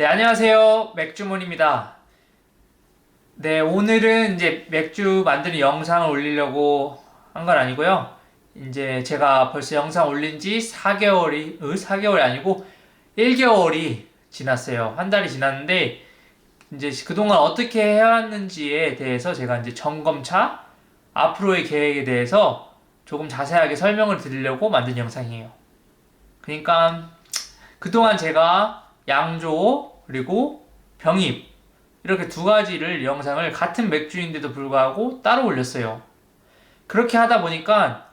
네, 안녕하세요. 맥주몬입니다. 네, 오늘은 이제 맥주 만드는 영상을 올리려고 한 건 아니고요. 이제 제가 벌써 영상 올린 지 4개월이, 으, 4개월이 아니고 1개월이 지났어요. 한 달이 지났는데, 이제 그동안 어떻게 해왔는지에 대해서 제가 이제 점검차, 앞으로의 계획에 대해서 조금 자세하게 설명을 드리려고 만든 영상이에요. 그러니까, 그동안 제가 양조, 그리고 병입, 이렇게 두 가지를 영상을 같은 맥주인데도 불구하고 따로 올렸어요. 그렇게 하다 보니까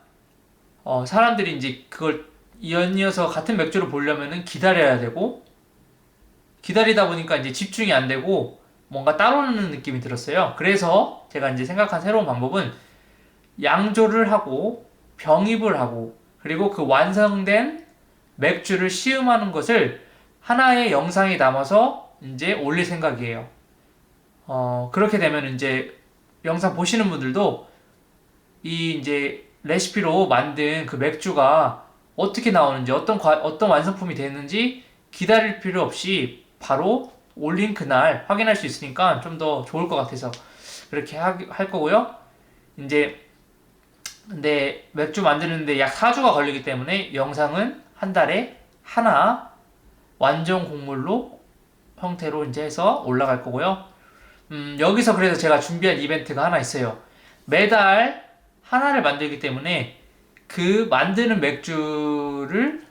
어, 사람들이 이제 그걸 연이어서 같은 맥주를 보려면은 기다려야 되고 기다리다 보니까 이제 집중이 안 되고 뭔가 따로는 느낌이 들었어요. 그래서 제가 이제 생각한 새로운 방법은 양조를 하고 병입을 하고 그리고 그 완성된 맥주를 시음하는 것을 하나의 영상에 담아서 이제 올릴 생각이에요. 어, 그렇게 되면 이제 영상 보시는 분들도 이 이제 레시피로 만든 그 맥주가 어떻게 나오는지 어떤 과- 어떤 완성품이 되는지 기다릴 필요 없이 바로 올린 그날 확인할 수 있으니까 좀 더 좋을 것 같아서 그렇게 하, 할 거고요. 이제 근데 맥주 만드는데 약 4주가 걸리기 때문에 영상은 한 달에 하나 완전 곡물로 형태로 이제 해서 올라갈 거고요. 음, 여기서 그래서 제가 준비한 이벤트가 하나 있어요. 매달 하나를 만들기 때문에 그 만드는 맥주를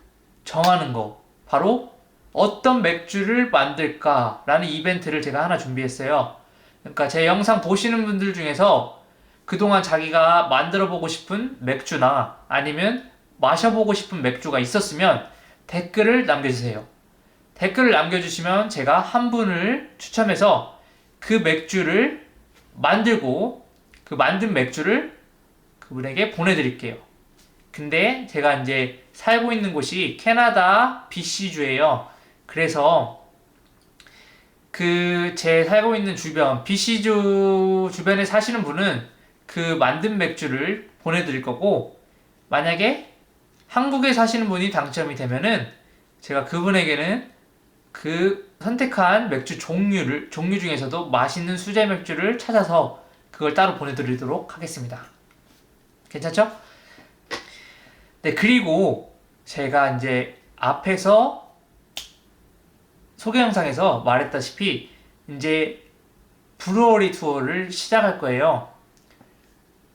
정하는 거. 바로 어떤 맥주를 만들까라는 이벤트를 제가 하나 준비했어요. 그러니까 제 영상 보시는 분들 중에서 그동안 자기가 만들어 보고 싶은 맥주나 아니면 마셔보고 싶은 맥주가 있었으면 댓글을 남겨주세요. 댓글을 남겨주시면 제가 한 분을 추첨해서 그 맥주를 만들고 그 만든 맥주를 그분에게 보내드릴게요. 근데 제가 이제 살고 있는 곳이 캐나다 BC주예요. 그래서 그 제 살고 있는 주변 BC주 주변에 사시는 분은 그 만든 맥주를 보내드릴 거고 만약에 한국에 사시는 분이 당첨이 되면은 제가 그분에게는 그 선택한 맥주 종류를 종류 중에서도 맛있는 수제 맥주를 찾아서 그걸 따로 보내드리도록 하겠습니다. 괜찮죠? 네 그리고 제가 이제 앞에서 소개 영상에서 말했다시피 이제 브루어리 투어를 시작할 거예요.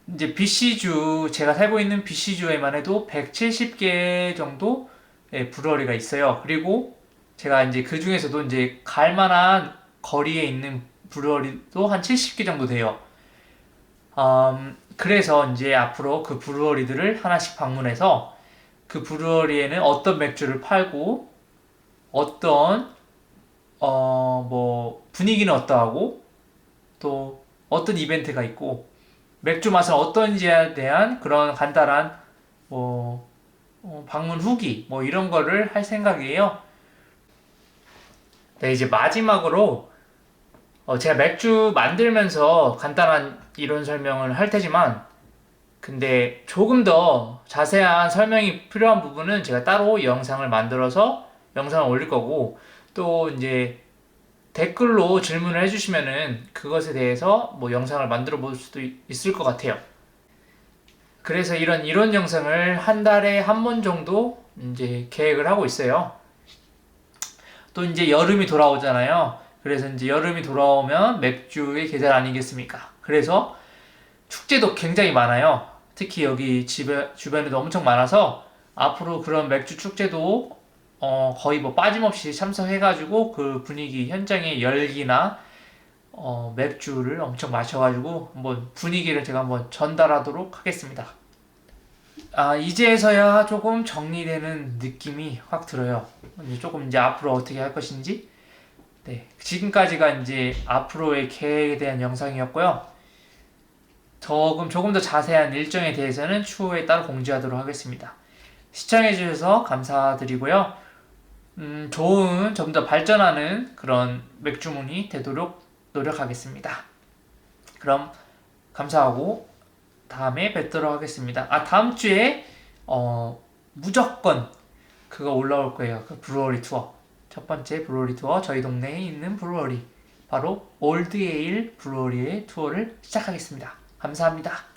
이제 BC주 제가 살고 있는 BC주에만 해도 170개 정도 의 브루어리가 있어요. 그리고 제가 이제 그 중에서도 이제 갈 만한 거리에 있는 브루어리도 한 70개 정도 돼요. 음, 그래서 이제 앞으로 그 브루어리들을 하나씩 방문해서 그 브루어리에는 어떤 맥주를 팔고 어떤 어 뭐 분위기는 어떠하고 또 어떤 이벤트가 있고 맥주 맛은 어떤지에 대한 그런 간단한 뭐 어, 방문 후기 뭐 이런 거를 할 생각이에요. 네, 이제 마지막으로 어, 제가 맥주 만들면서 간단한 이론 설명을 할 테지만 근데 조금 더 자세한 설명이 필요한 부분은 제가 따로 영상을 만들어서 영상을 올릴 거고 또 이제 댓글로 질문을 해주시면은 그것에 대해서 뭐 영상을 만들어 볼 수도 있- 있을 것 같아요. 그래서 이런 이론 영상을 한 달에 한 번 정도 이제 계획을 하고 있어요. 또 이제 여름이 돌아오잖아요. 그래서 이제 여름이 돌아오면 맥주의 계절 아니겠습니까? 그래서 축제도 굉장히 많아요. 특히 여기 집에 주변에도 엄청 많아서 앞으로 그런 맥주 축제도 어, 거의 뭐 빠짐없이 참석해가지고 그 분위기 현장의 열기나 어, 맥주를 엄청 마셔가지고 한번 분위기를 제가 한번 전달하도록 하겠습니다. 아, 이제서야 조금 정리되는 느낌이 확 들어요. 이제 조금 이제 앞으로 어떻게 할 것인지. 네. 지금까지가 이제 앞으로의 계획에 대한 영상이었고요. 조금, 조금 더 자세한 일정에 대해서는 추후에 따로 공지하도록 하겠습니다. 시청해주셔서 감사드리고요. 음, 좋은, 좀 더 발전하는 그런 맥주문이 되도록 노력하겠습니다. 그럼 감사하고 다음에 뵙도록 하겠습니다. 아 다음 주에 어 무조건 그거 올라올 거예요. 그 브루어리 투어. 첫 번째 브루어리 투어 저희 동네에 있는 브루어리 바로 올드에일 브루어리의 투어를 시작하겠습니다. 감사합니다.